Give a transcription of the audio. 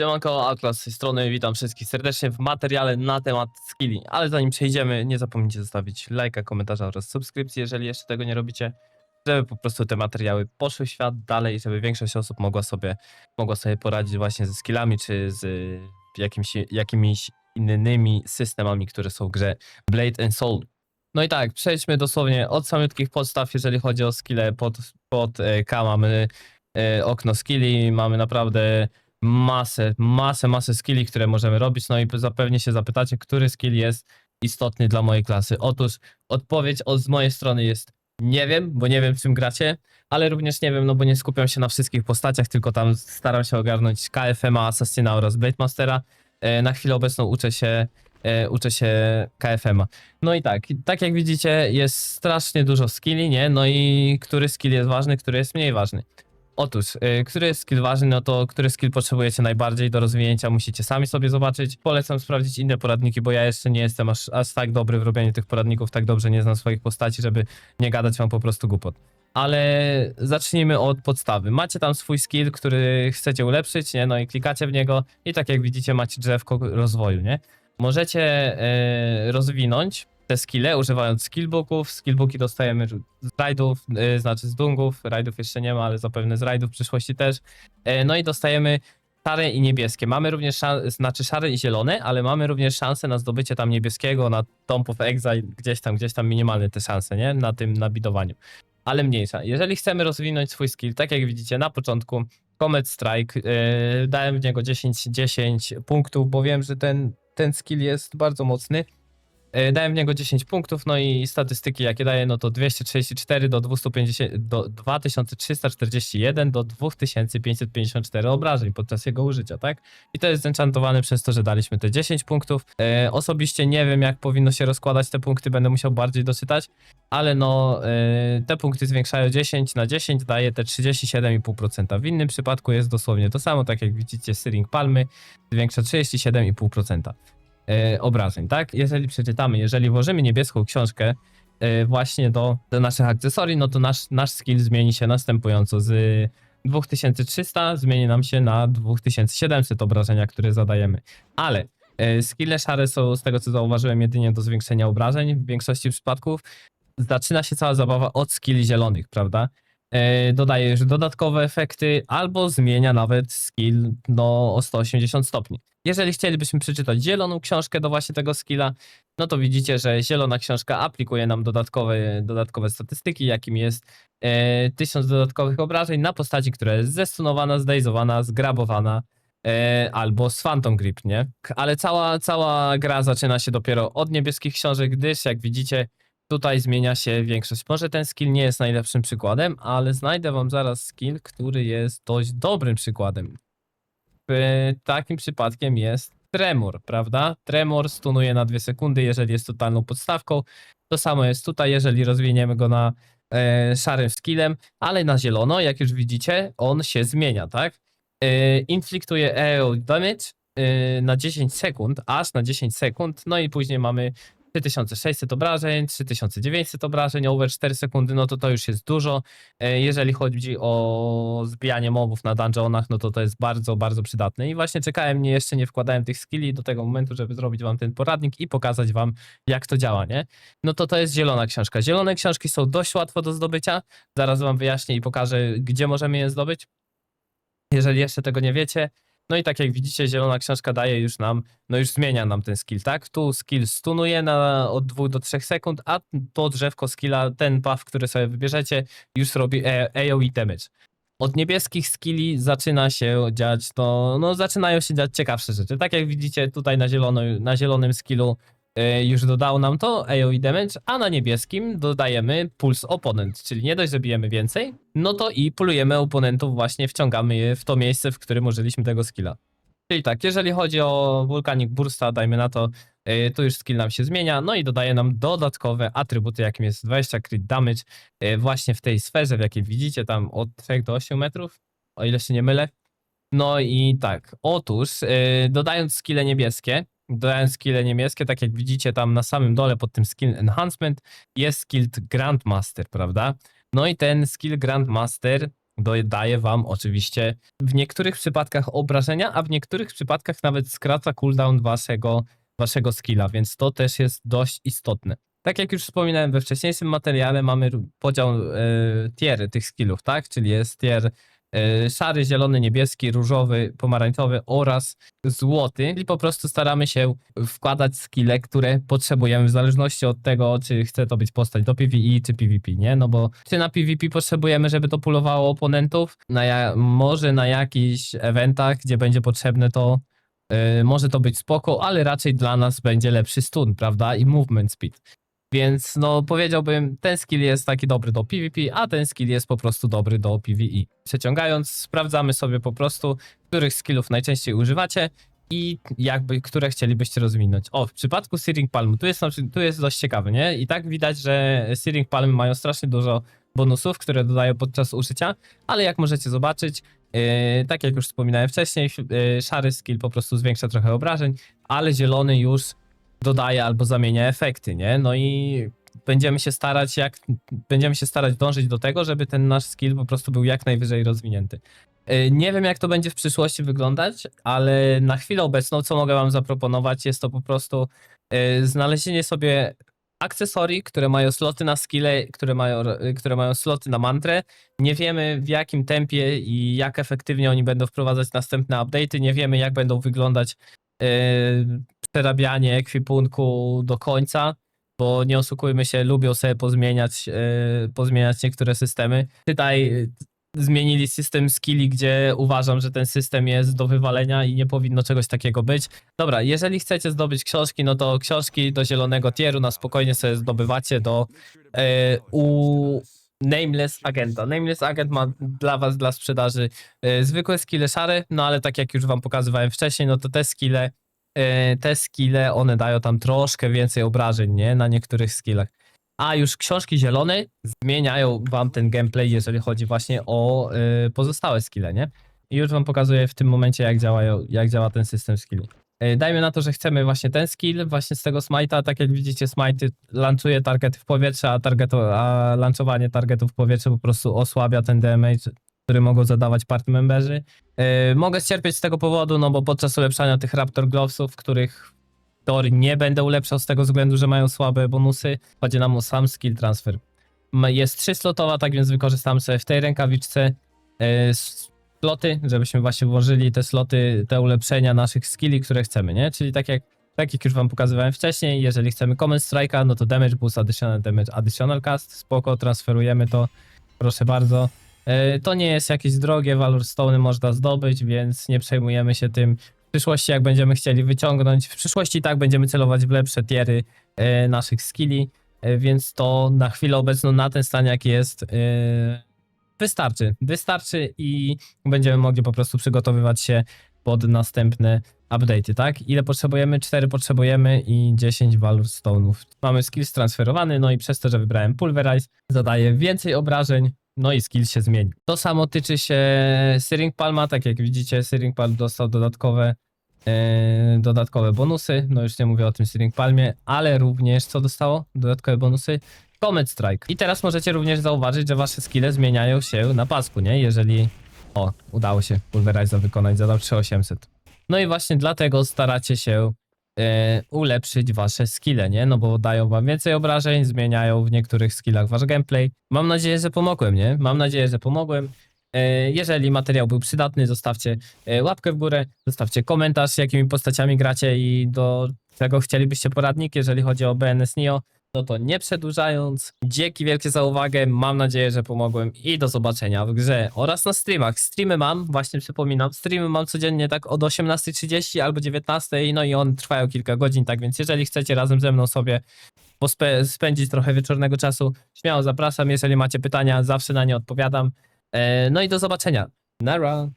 Siemanko, Atlas z tej strony, witam wszystkich serdecznie w materiale na temat skilli. Ale zanim przejdziemy, nie zapomnijcie zostawić lajka, komentarza oraz subskrypcji, jeżeli jeszcze tego nie robicie, żeby po prostu te materiały poszły w świat dalej, żeby większość osób mogła sobie, mogła sobie poradzić właśnie ze skillami, czy z y, jakimś, jakimiś innymi systemami, które są w grze Blade and Soul. No i tak, przejdźmy dosłownie od samiutkich podstaw, jeżeli chodzi o skille pod, pod e, K mamy e, okno skilli, mamy naprawdę masę, masę, masę skilli, które możemy robić. No i zapewnie się zapytacie, który skill jest istotny dla mojej klasy. Otóż odpowiedź od z mojej strony jest nie wiem, bo nie wiem czym gracie, ale również nie wiem, no bo nie skupiam się na wszystkich postaciach, tylko tam staram się ogarnąć KFM, Assassina oraz Blade Mastera. E, Na chwilę obecną uczę się, e, uczę się KFM-a. No i tak, tak jak widzicie, jest strasznie dużo skilli, nie? No i który skill jest ważny, który jest mniej ważny. Otóż, y, który jest skill ważny, no to który skill potrzebujecie najbardziej do rozwinięcia, musicie sami sobie zobaczyć. Polecam sprawdzić inne poradniki, bo ja jeszcze nie jestem aż, aż tak dobry w robieniu tych poradników, tak dobrze nie znam swoich postaci, żeby nie gadać wam po prostu głupot. Ale zacznijmy od podstawy. Macie tam swój skill, który chcecie ulepszyć, nie? No i klikacie w niego i tak jak widzicie macie drzewko rozwoju, nie? Możecie e, rozwinąć te skille używając skillbooków. Skillbooki dostajemy z rajdów, y, znaczy z dungów. Rajdów jeszcze nie ma, ale zapewne z rajdów w przyszłości też. E, No i dostajemy szare i niebieskie. Mamy również znaczy szare i zielone, ale mamy również szansę na zdobycie tam niebieskiego, na Tomb of Exile, gdzieś tam, gdzieś tam minimalne te szanse, nie? Na tym nabidowaniu. Ale mniejsza. Jeżeli chcemy rozwinąć swój skill, tak jak widzicie na początku, Comet Strike, yy, dałem w niego 10, 10 punktów, bo wiem, że ten, ten skill jest bardzo mocny. E, Dałem w niego 10 punktów, no i statystyki jakie daje, no to 234 do 250, do 2341 do 2554 obrażeń podczas jego użycia, tak? I to jest zenchantowane przez to, że daliśmy te 10 punktów. E, osobiście nie wiem, jak powinno się rozkładać te punkty, będę musiał bardziej doczytać, ale no e, te punkty zwiększają 10 na 10, daje te 37,5%. W innym przypadku jest dosłownie to samo, tak jak widzicie, Syring Palmy zwiększa 37,5% e, obrażeń, tak? Jeżeli przeczytamy, jeżeli włożymy niebieską książkę e, właśnie do, do naszych akcesorii, no to nasz, nasz skill zmieni się następująco z 2300 zmieni nam się na 2700 obrażenia, które zadajemy. Ale e, skille szare są, z tego co zauważyłem, jedynie do zwiększenia obrażeń w większości przypadków. Zaczyna się cała zabawa od skilli zielonych, prawda? E, dodaje już dodatkowe efekty, albo zmienia nawet skill no, o 180 stopni. Jeżeli chcielibyśmy przeczytać zieloną książkę do właśnie tego skilla, no to widzicie, że zielona książka aplikuje nam dodatkowe, dodatkowe statystyki, jakim jest e, 1000 dodatkowych obrażeń na postaci, która jest zestunowana, zdejzowana, zgrabowana e, albo z Phantom Grip, nie? Ale cała, cała gra zaczyna się dopiero od niebieskich książek, gdyż jak widzicie, tutaj zmienia się większość. Może ten skill nie jest najlepszym przykładem, ale znajdę wam zaraz skill, który jest dość dobrym przykładem. W takim przypadkiem jest Tremor, prawda? Tremor stunuje na 2 sekundy, jeżeli jest totalną podstawką. To samo jest tutaj, jeżeli rozwiniemy go na e, szarym skillem, ale na zielono, jak już widzicie, on się zmienia, tak? E, infliktuje AOE damage e, na 10 sekund, aż na 10 sekund, no i później mamy 3600 obrażeń, 3900 obrażeń, over 4 sekundy, no to to już jest dużo. E, Jeżeli chodzi o zbijanie mobów na dungeonach, no to to jest bardzo, bardzo przydatne. I właśnie czekałem, nie, jeszcze nie wkładałem tych skilli do tego momentu, żeby zrobić wam ten poradnik i pokazać wam, jak to działa, nie? No to to jest zielona książka. Zielone książki są dość łatwo do zdobycia. Zaraz wam wyjaśnię i pokażę, gdzie możemy je zdobyć. Jeżeli jeszcze tego nie wiecie. No i tak jak widzicie, zielona książka daje już nam, no już zmienia nam ten skill, tak? Tu skill stunuje na od 2 do 3 sekund, a to drzewko skilla, ten buff, który sobie wybierzecie, już robi AoE damage. Od niebieskich skilli zaczyna się dziać, to, no zaczynają się dziać ciekawsze rzeczy. Tak jak widzicie tutaj na, zielono, na zielonym skillu e, już dodało nam to AoE damage, a na niebieskim dodajemy Pulse Opponent, czyli nie dość, że bijemy więcej, no to i pulujemy oponentów, właśnie wciągamy je w to miejsce, w którym użyliśmy tego skilla. Czyli tak, jeżeli chodzi o Vulcanic Bursta, dajmy na to, yy, tu już skill nam się zmienia, no i dodaje nam dodatkowe atrybuty, jakim jest 20 crit damage, yy, właśnie w tej sferze, w jakiej widzicie, tam od 3 do 8 metrów, o ile się nie mylę. No i tak, otóż yy, dodając skille niebieskie, dodając skille niebieskie, tak jak widzicie tam na samym dole pod tym skill enhancement jest skill Grandmaster, prawda? No i ten skill Grandmaster dodaje wam oczywiście w niektórych przypadkach obrażenia, a w niektórych przypadkach nawet skraca cooldown waszego, waszego skilla, więc to też jest dość istotne. Tak jak już wspominałem we wcześniejszym materiale, mamy podział e, tiery tych skillów, tak? Czyli jest tier szary, zielony, niebieski, różowy, pomarańczowy oraz złoty. I po prostu staramy się wkładać skille, które potrzebujemy w zależności od tego, czy chce to być postać do PvE czy PvP, nie? No bo czy na PvP potrzebujemy, żeby to pulowało oponentów? Na ja- może na jakichś eventach, gdzie będzie potrzebne to Yy, może to być spoko, ale raczej dla nas będzie lepszy stun, prawda? I movement speed. Więc no powiedziałbym, ten skill jest taki dobry do PvP, a ten skill jest po prostu dobry do PvE. Przeciągając, sprawdzamy sobie po prostu, których skillów najczęściej używacie i jakby, które chcielibyście rozwinąć. O, w przypadku Searing Palm, tu jest, tu jest dość ciekawy, nie? I tak widać, że Searing Palm mają strasznie dużo bonusów, które dodają podczas użycia, ale jak możecie zobaczyć, Yy, tak jak już wspominałem wcześniej, yy, szary skill po prostu zwiększa trochę obrażeń, ale zielony już dodaje albo zamienia efekty, nie? No i będziemy się starać jak będziemy się starać dążyć do tego, żeby ten nasz skill po prostu był jak najwyżej rozwinięty. Yy, Nie wiem jak to będzie w przyszłości wyglądać, ale na chwilę obecną co mogę wam zaproponować jest to po prostu yy, znalezienie sobie akcesorii, które mają sloty na skille, które mają, które mają sloty na mantrę. Nie wiemy w jakim tempie i jak efektywnie oni będą wprowadzać następne update'y. Nie wiemy jak będą wyglądać przerabianie ekwipunku do końca, bo nie oszukujmy się, lubią sobie pozmieniać, yy, pozmieniać niektóre systemy. Tutaj yy, zmienili system skilli, gdzie uważam, że ten system jest do wywalenia i nie powinno czegoś takiego być. Dobra, jeżeli chcecie zdobyć książki, no to książki do zielonego tieru na spokojnie sobie zdobywacie do e, u Nameless Agenta. Nameless Agent ma dla was, dla sprzedaży e, zwykłe skille szare, no ale tak jak już wam pokazywałem wcześniej, no to te skille, e, te skille, one dają tam troszkę więcej obrażeń, nie? Na niektórych skillach. A już książki zielone zmieniają wam ten gameplay, jeżeli chodzi właśnie o e, pozostałe skille, nie? I już wam pokazuję w tym momencie, jak, działają, jak działa ten system skilli. E, Dajmy na to, że chcemy właśnie ten skill, właśnie z tego smite'a, tak jak widzicie smite launchuje target w powietrze, a, targetu, a launchowanie targetów w powietrze po prostu osłabia ten damage, który mogą zadawać party memberzy. E, Mogę ścierpieć z tego powodu, no bo podczas ulepszania tych Raptor Glovesów, których teorii nie będę ulepszał z tego względu, że mają słabe bonusy, chodzi nam o sam skill transfer. Jest trzyslotowa, tak więc wykorzystam sobie w tej rękawiczce e, sloty, żebyśmy właśnie włożyli te sloty, te ulepszenia naszych skilli, które chcemy, nie? Czyli tak jak, tak jak już wam pokazywałem wcześniej, jeżeli chcemy Common Strike'a, no to Damage Boost, Additional Damage, Additional Cast, spoko, transferujemy to, proszę bardzo. E, To nie jest jakieś drogie, Valor Stone'y można zdobyć, więc nie przejmujemy się tym. W przyszłości jak będziemy chcieli wyciągnąć, w przyszłości tak będziemy celować w lepsze tiery e, naszych skilli, e, więc to na chwilę obecną, na ten stan jak jest, wystarczy. Wystarczy i będziemy mogli po prostu przygotowywać się pod następne update'y, tak? Ile potrzebujemy? 4 potrzebujemy i 10 Valor Stone'ów. Mamy skill transferowany, no i przez to, że wybrałem Pulverize, zadaje więcej obrażeń, no i skill się zmieni. To samo tyczy się Searing Palma, tak jak widzicie, Searing Palm dostał dodatkowe e, dodatkowe bonusy, no już nie mówię o tym Searing Palmie, ale również co dostało? Dodatkowe bonusy? Comet Strike. I teraz możecie również zauważyć, że wasze skille zmieniają się na pasku, nie? Jeżeli... O, udało się Pulverize'a wykonać, zadał 3800. No i właśnie dlatego staracie się e, ulepszyć wasze skille, nie? No bo dają wam więcej obrażeń, zmieniają w niektórych skillach wasz gameplay. Mam nadzieję, że pomogłem, nie? Mam nadzieję, że pomogłem. E, Jeżeli materiał był przydatny, zostawcie e, łapkę w górę, zostawcie komentarz, jakimi postaciami gracie i do czego chcielibyście poradnik, jeżeli chodzi o BNS Neo. No to nie przedłużając, dzięki wielkie za uwagę, mam nadzieję, że pomogłem i do zobaczenia w grze oraz na streamach. Streamy mam, właśnie przypominam, streamy mam codziennie tak od 18.30 albo 19.00, no i one trwają kilka godzin, tak więc jeżeli chcecie razem ze mną sobie pospe- spędzić trochę wieczornego czasu, śmiało zapraszam, jeżeli macie pytania, zawsze na nie odpowiadam. E, No i do zobaczenia. Nara!